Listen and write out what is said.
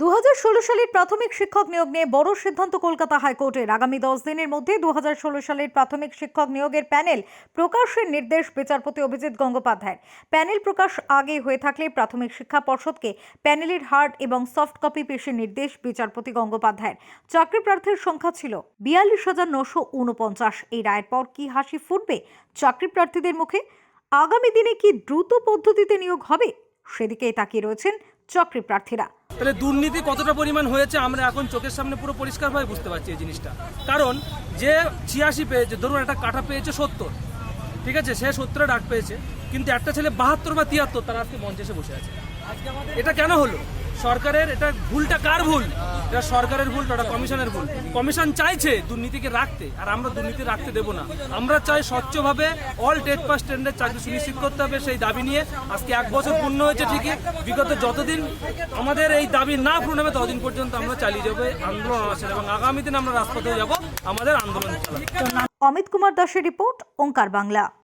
দু হাজার ষোলো সালের প্রাথমিক শিক্ষক নিয়োগ নিয়ে বড় সিদ্ধান্ত কলকাতা হাইকোর্টের। আগামী দশ দিনের মধ্যে দু হাজার ষোলো সালের প্রাথমিক শিক্ষক নিয়োগের প্যানেল প্রকাশের নির্দেশ বিচারপতি অভিজিৎ গঙ্গোপাধ্যায়ের। প্যানেল প্রকাশ আগে হয়ে থাকলে প্রাথমিক শিক্ষা পর্ষদকে প্যানেলের হার্ড এবং সফট কপি পেশের নির্দেশ বিচারপতি গঙ্গোপাধ্যায়ের। চাকরি প্রার্থীর সংখ্যা ছিল বিয়াল্লিশ হাজার নশো উনপঞ্চাশ এই রায়ের পর কি হাসি ফুটবে চাকরি প্রার্থীদের মুখে? আগামী দিনে কি দ্রুত পদ্ধতিতে নিয়োগ হবে? সেদিকেই তাকিয়ে রয়েছেন চাকরি প্রার্থীরা। তাহলে দুর্নীতি কতটা পরিমাণ হয়েছে আমরা এখন চোখের সামনে পুরো পরিষ্কারভাবে বুঝতে পারছি এই জিনিসটা। কারণ যে ছিয়াশি পেয়েছে, ধরুন একটা কাঠা পেয়েছে সত্তর, ঠিক আছে? সে সত্তরে ডাক পেয়েছে, কিন্তু একটা ছেলে বাহাত্তর বা তিয়াত্তর, তারা আজকে মঞ্চে এসে বসে আছে। এটা কেন হলো? সরকারের, এটা ভুলটা কার ভুল? এটা সরকারের ভুল ওটা কমিশনের ভুল। কমিশন চাইছে দুর্নীতিকে রাখতে, আর আমরা দুর্নীতি রাখতে দেবো না। আমরা চাই স্বচ্ছভাবে অল টেট পাস স্ট্যান্ডার্ড চাকরি সুনিশ্চিত করতে হবে সেই দাবি নিয়ে। আজকে এক বছর পূর্ণ হয়েছে ঠিকই, বিগত যতদিন আমাদের এই দাবি না পূর্ণ হবে, ততদিন পর্যন্ত আমরা চালিয়ে যাব আন্দোলন আছে এবং আগামী দিন আমরা রাজপথে যাব, আমাদের আন্দোলন অমিত কুমার দাসের রিপোর্ট, ওঙ্কার বাংলা।